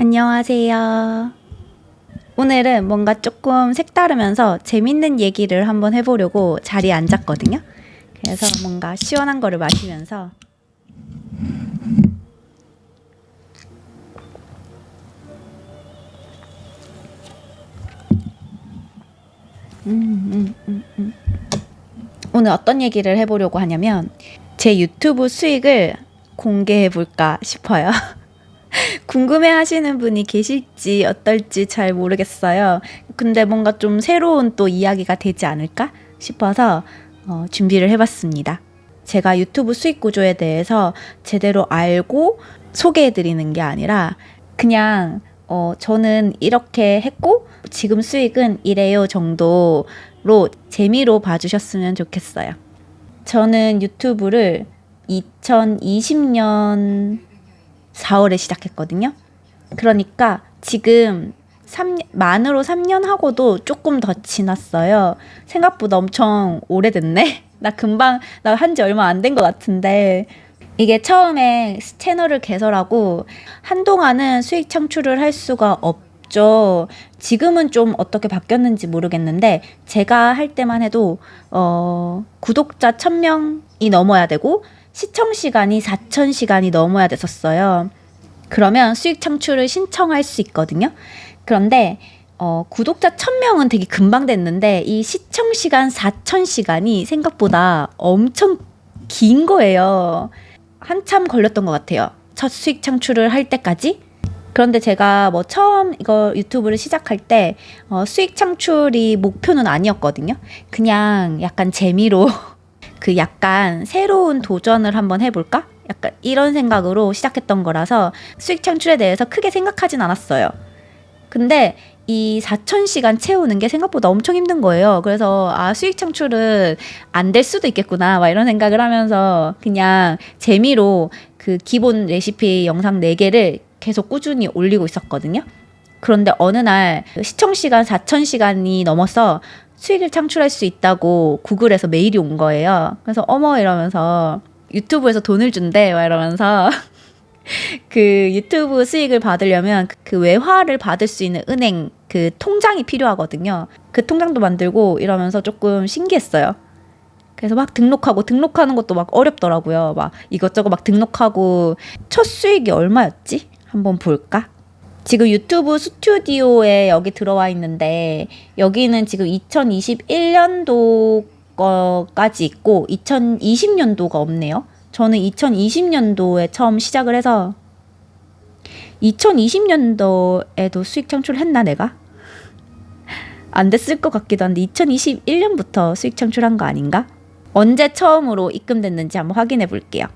안녕하세요. 오늘은 뭔가 조금 색다르면서 재밌는 얘기를 한번 해보려고 자리에 앉았거든요. 그래서 뭔가 시원한 거를 마시면서 음, 음, 음, 음. 오늘 어떤 얘기를 해보려고 하냐면 제 유튜브 수익을 공개해 볼까 싶어요. 궁금해 하시는 분이 계실지 어떨지 잘 모르겠어요. 근데 뭔가 좀 새로운 또 이야기가 되지 않을까 싶어서 어, 준비를 해봤습니다. 제가 유튜브 수익 구조에 대해서 제대로 알고 소개해 드리는 게 아니라 그냥 어, 저는 이렇게 했고 지금 수익은 이래요 정도로 재미로 봐주셨으면 좋겠어요. 저는 유튜브를 2020년 4월에 시작했거든요. 그러니까 지금 3, 만으로 3년 하고도 조금 더 지났어요. 생각보다 엄청 오래됐네? 나 금방, 나 한 지 얼마 안 된 것 같은데. 이게 처음에 채널을 개설하고 한동안은 수익 창출을 할 수가 없죠. 지금은 좀 어떻게 바뀌었는지 모르겠는데, 제가 할 때만 해도, 어, 구독자 1000명이 넘어야 되고, 시청 시간이 4,000시간이 넘어야 됐었어요. 그러면 수익 창출을 신청할 수 있거든요. 그런데 어, 구독자 1000명은 되게 금방 됐는데 이 시청 시간 4,000시간이 생각보다 엄청 긴 거예요. 한참 걸렸던 것 같아요. 첫 수익 창출을 할 때까지. 그런데 제가 뭐 처음 이거 유튜브를 시작할 때 어, 수익 창출이 목표는 아니었거든요. 그냥 약간 재미로 그 약간 새로운 도전을 한번 해볼까? 약간 이런 생각으로 시작했던 거라서 수익 창출에 대해서 크게 생각하진 않았어요. 근데 이 4,000시간 채우는 게 생각보다 엄청 힘든 거예요. 그래서 아, 수익 창출은 안 될 수도 있겠구나. 막 이런 생각을 하면서 그냥 재미로 그 기본 레시피 영상 4개를 계속 꾸준히 올리고 있었거든요. 그런데 어느 날 시청 시간 4,000시간이 넘어서 수익을 창출할 수 있다고 구글에서 메일이 온 거예요. 그래서 어머 이러면서 유튜브에서 돈을 준대 막 이러면서 그 유튜브 수익을 받으려면 그 외화를 받을 수 있는 은행 그 통장이 필요하거든요. 그 통장도 만들고 이러면서 조금 신기했어요. 그래서 막 등록하고 등록하는 것도 막 어렵더라고요. 막 이것저것 막 등록하고 첫 수익이 얼마였지? 한번 볼까? 지금 유튜브 스튜디오에 여기 들어와 있는데 여기는 지금 2021년도 거까지 있고 2020년도가 없네요. 저는 2020년도에 처음 시작을 해서 2020년도에도 수익 창출했나 내가? 안 됐을 것 같기도 한데 2021년부터 수익 창출한 거 아닌가? 언제 처음으로 입금됐는지 한번 확인해 볼게요.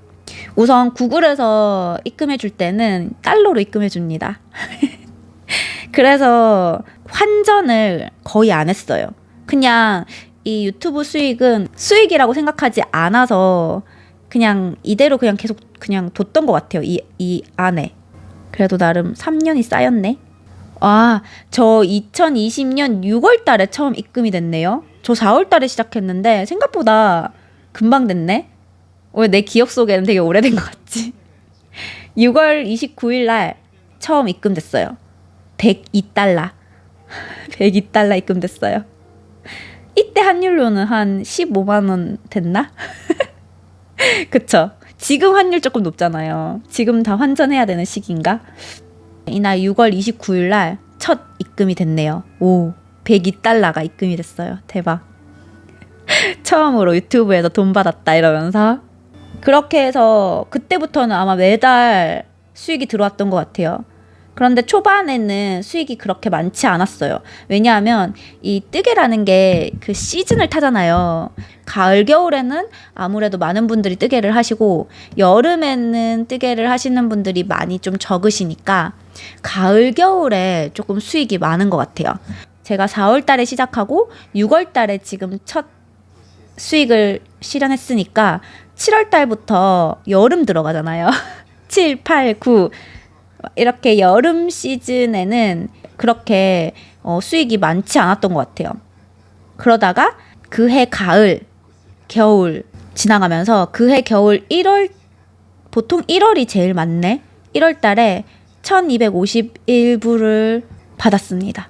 우선 구글에서 입금해 줄 때는 달러로 입금해 줍니다. 그래서 환전을 거의 안 했어요. 그냥 이 유튜브 수익은 수익이라고 생각하지 않아서 그냥 이대로 그냥 계속 그냥 뒀던 것 같아요. 이, 이 안에. 그래도 나름 3년이 쌓였네. 아, 저 2020년 6월 달에 처음 입금이 됐네요. 저 4월 달에 시작했는데 생각보다 금방 됐네. 왜 내 기억 속에는 되게 오래된 것 같지? 6월 29일 날 처음 입금됐어요. 102달러. 102달러 입금됐어요. 이때 환율로는 한 15만 원 됐나? 그쵸? 지금 환율 조금 높잖아요. 지금 다 환전해야 되는 시기인가? 이날 6월 29일 날 첫 입금이 됐네요. 오, 102달러가 입금이 됐어요. 대박. 처음으로 유튜브에서 돈 받았다 이러면서 그렇게 해서 그때부터는 아마 매달 수익이 들어왔던 것 같아요. 그런데 초반에는 수익이 그렇게 많지 않았어요. 왜냐하면 이 뜨개라는 게 그 시즌을 타잖아요. 가을, 겨울에는 아무래도 많은 분들이 뜨개를 하시고 여름에는 뜨개를 하시는 분들이 많이 좀 적으시니까 가을, 겨울에 조금 수익이 많은 것 같아요. 제가 4월 달에 시작하고 6월 달에 지금 첫 수익을 실현했으니까 7월 달부터 여름 들어가잖아요. 7, 8, 9 이렇게 여름 시즌에는 그렇게 어, 수익이 많지 않았던 것 같아요. 그러다가 그해 가을, 겨울 지나가면서 그해 겨울 1월 보통 1월이 제일 많네. 1월 달에 1251불을 받았습니다.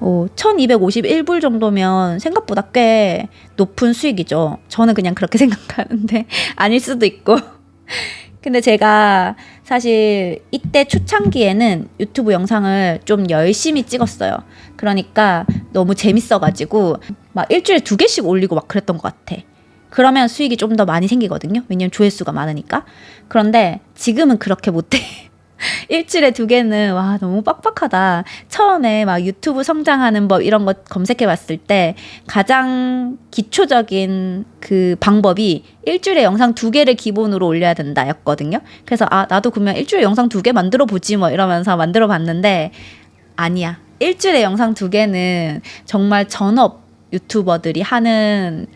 오, 1251불 정도면 생각보다 꽤 높은 수익이죠. 저는 그냥 그렇게 생각하는데 아닐 수도 있고. 근데 제가 사실 이때 초창기에는 유튜브 영상을 좀 열심히 찍었어요. 그러니까 너무 재밌어가지고 막 일주일에 두 개씩 올리고 막 그랬던 것 같아. 그러면 수익이 좀 더 많이 생기거든요. 왜냐면 조회수가 많으니까. 그런데 지금은 그렇게 못해. 일주일에 두 개는 와 너무 빡빡하다. 처음에 막 유튜브 성장하는 법 이런 거 검색해 봤을 때 가장 기초적인 그 방법이 일주일에 영상 두 개를 기본으로 올려야 된다였거든요. 그래서 아 나도 그러면 일주일에 영상 두 개 만들어 보지 뭐 이러면서 만들어 봤는데 아니야. 일주일에 영상 두 개는 정말 전업 유튜버들이 하는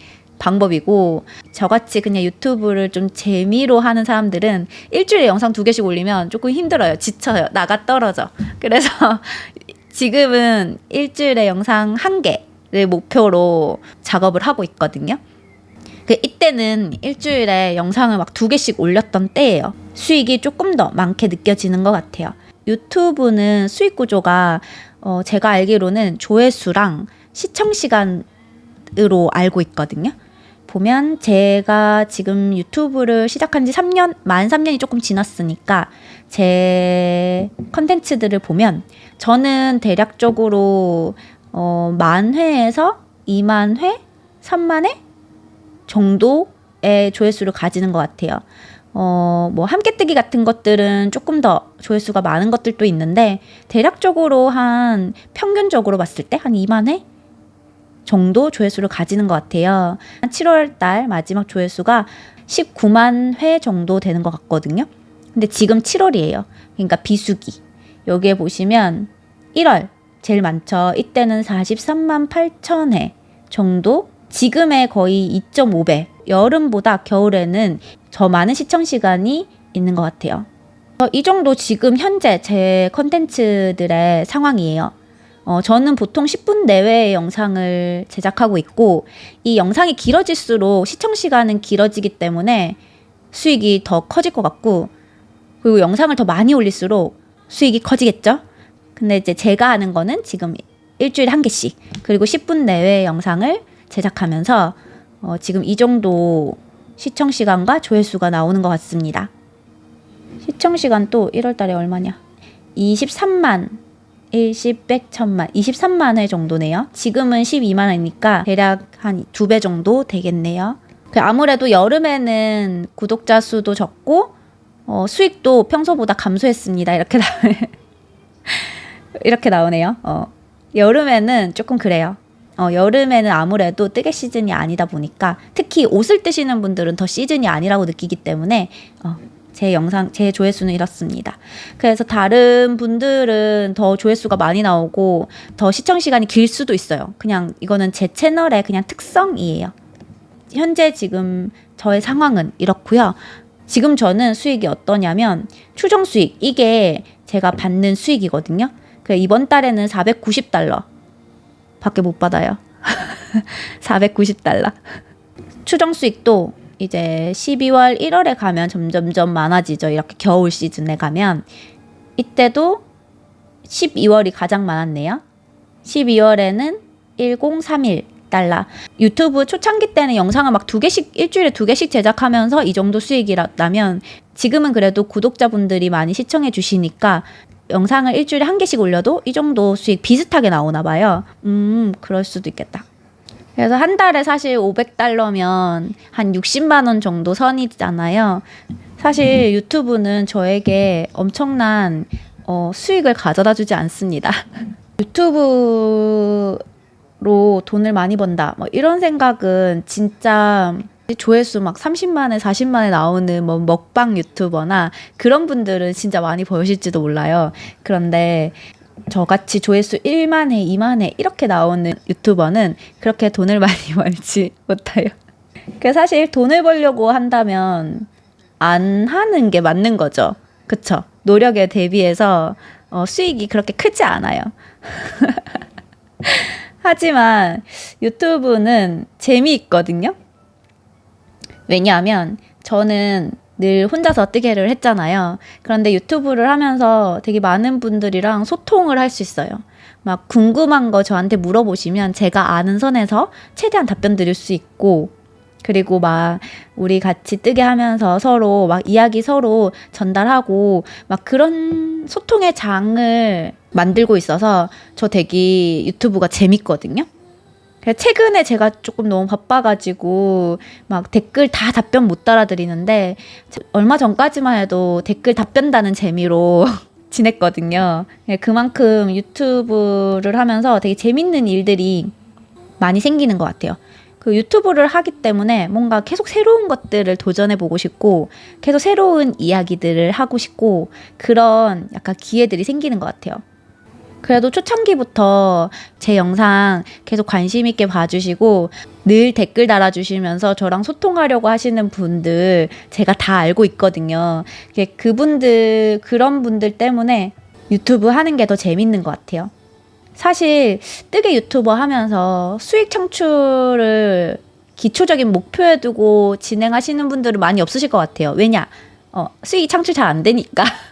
방법이고 저같이 그냥 유튜브를 좀 재미로 하는 사람들은 일주일에 영상 두 개씩 올리면 조금 힘들어요. 지쳐요. 나가 떨어져. 그래서 지금은 일주일에 영상 한 개를 목표로 작업을 하고 있거든요. 그 이때는 일주일에 영상을 막 두 개씩 올렸던 때예요. 수익이 조금 더 많게 느껴지는 것 같아요. 유튜브는 수익 구조가 어, 제가 알기로는 조회수랑 시청 시간으로 알고 있거든요. 보면 제가 지금 유튜브를 시작한 지 3년, 만 3년이 조금 지났으니까 제 컨텐츠들을 보면 저는 대략적으로 어, 만 회에서 2만 회, 3만 회 정도의 조회수를 가지는 것 같아요. 어, 뭐, 함께 뜨기 같은 것들은 조금 더 조회수가 많은 것들도 있는데, 대략적으로 한, 평균적으로 봤을 때 한 2만 회 정도 조회수를 가지는 것 같아요. 7월 달 마지막 조회수가 19만 회 정도 되는 것 같거든요. 근데 지금 7월이에요. 그러니까 비수기. 여기에 보시면 1월 제일 많죠. 이때는 43만 8천 회 정도. 지금의 거의 2.5배. 여름보다 겨울에는 더 많은 시청 시간이 있는 것 같아요. 어, 이 정도 지금 현재 제 컨텐츠들의 상황이에요. 어, 저는 보통 10분 내외의 영상을 제작하고 있고, 이 영상이 길어질수록 시청 시간은 길어지기 때문에 수익이 더 커질 것 같고, 그리고 영상을 더 많이 올릴수록 수익이 커지겠죠? 근데 이제 제가 하는 거는 지금 일주일에 한 개씩, 그리고 10분 내외의 영상을 제작하면서 어, 지금 이 정도 시청 시간과 조회수가 나오는 것 같습니다. 시청 시간 또 1월 달에 얼마냐? 23만 일십, 백, 천만, 23만 회 정도네요. 지금은 12만 회니까 대략 한 두 배 정도 되겠네요. 그 아무래도 여름에는 구독자 수도 적고 어, 수익도 평소보다 감소했습니다. 이렇게 나 이렇게 나오네요. 어, 여름에는 조금 그래요. 어, 여름에는 아무래도 뜨개 시즌이 아니다 보니까 특히 옷을 뜨시는 분들은 더 시즌이 아니라고 느끼기 때문에 어, 제 영상 제 조회수는 이렇습니다. 그래서 다른 분들은 더 조회수가 많이 나오고 더 시청 시간이 길 수도 있어요. 그냥 이거는 제 채널의 그냥 특성이에요. 현재 지금 저의 상황은 이렇고요. 지금 저는 수익이 어떠냐면 추정 수익 이게 제가 받는 수익이거든요. 그 이번 달에는 490달러 밖에 못 받아요. 490달러. 추정 수익도 이제 12월 1월에 가면 점점점 많아지죠. 이렇게 겨울 시즌에 가면 이때도 12월이 가장 많았네요. 12월에는 1031 달러. 유튜브 초창기 때는 영상을 막 두 개씩 일주일에 두 개씩 제작하면서 이 정도 수익이라면 지금은 그래도 구독자분들이 많이 시청해 주시니까 영상을 일주일에 한 개씩 올려도 이 정도 수익 비슷하게 나오나 봐요. 음, 그럴 수도 있겠다. 그래서 한 달에 사실 500달러면 한 60만 원 정도 선이잖아요. 사실 유튜브는 저에게 엄청난 어, 수익을 가져다 주지 않습니다. 유튜브로 돈을 많이 번다. 뭐 이런 생각은 진짜 조회수 막 30만에 40만에 나오는 뭐 먹방 유튜버나 그런 분들은 진짜 많이 버실지도 몰라요. 그런데 저같이 조회수 1만회, 2만회 이렇게 나오는 유튜버는 그렇게 돈을 많이 벌지 못해요. 그 사실 돈을 벌려고 한다면 안 하는 게 맞는 거죠. 그쵸? 노력에 대비해서 어, 수익이 그렇게 크지 않아요. 하지만 유튜브는 재미있거든요. 왜냐하면 저는 늘 혼자서 뜨개를 했잖아요. 그런데 유튜브를 하면서 되게 많은 분들이랑 소통을 할 수 있어요. 막 궁금한 거 저한테 물어보시면 제가 아는 선에서 최대한 답변 드릴 수 있고 그리고 막 우리 같이 뜨게 하면서 서로 막 이야기 서로 전달하고 막 그런 소통의 장을 만들고 있어서 저 되게 유튜브가 재밌거든요. 최근에 제가 조금 너무 바빠가지고 막 댓글 다 답변 못 달아드리는데 얼마 전까지만 해도 댓글 답변다는 재미로 지냈거든요. 예, 그만큼 유튜브를 하면서 되게 재밌는 일들이 많이 생기는 것 같아요. 그 유튜브를 하기 때문에 뭔가 계속 새로운 것들을 도전해 보고 싶고 계속 새로운 이야기들을 하고 싶고 그런 약간 기회들이 생기는 것 같아요. 그래도 초창기부터 제 영상 계속 관심 있게 봐주시고 늘 댓글 달아주시면서 저랑 소통하려고 하시는 분들 제가 다 알고 있거든요. 그분들 그런 분들 때문에 유튜브 하는 게 더 재밌는 것 같아요. 사실 뜨개 유튜버 하면서 수익 창출을 기초적인 목표에 두고 진행하시는 분들은 많이 없으실 것 같아요. 왜냐? 어, 수익 창출 잘 안 되니까.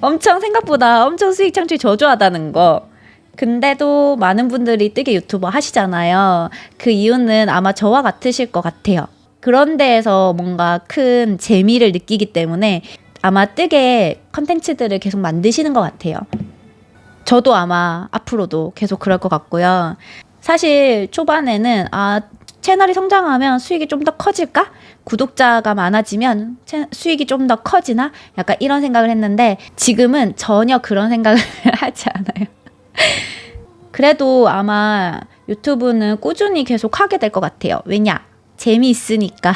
엄청 생각보다 엄청 수익 창출 저조하다는 거. 근데도 많은 분들이 뜨개 유튜버 하시잖아요. 그 이유는 아마 저와 같으실 것 같아요. 그런 데에서 뭔가 큰 재미를 느끼기 때문에 아마 뜨개 컨텐츠들을 계속 만드시는 것 같아요. 저도 아마 앞으로도 계속 그럴 것 같고요. 사실 초반에는 아 채널이 성장하면 수익이 좀 더 커질까? 구독자가 많아지면 채- 수익이 좀 더 커지나? 약간 이런 생각을 했는데 지금은 전혀 그런 생각을 하지 않아요. 그래도 아마 유튜브는 꾸준히 계속 하게 될 것 같아요. 왜냐? 재미있으니까.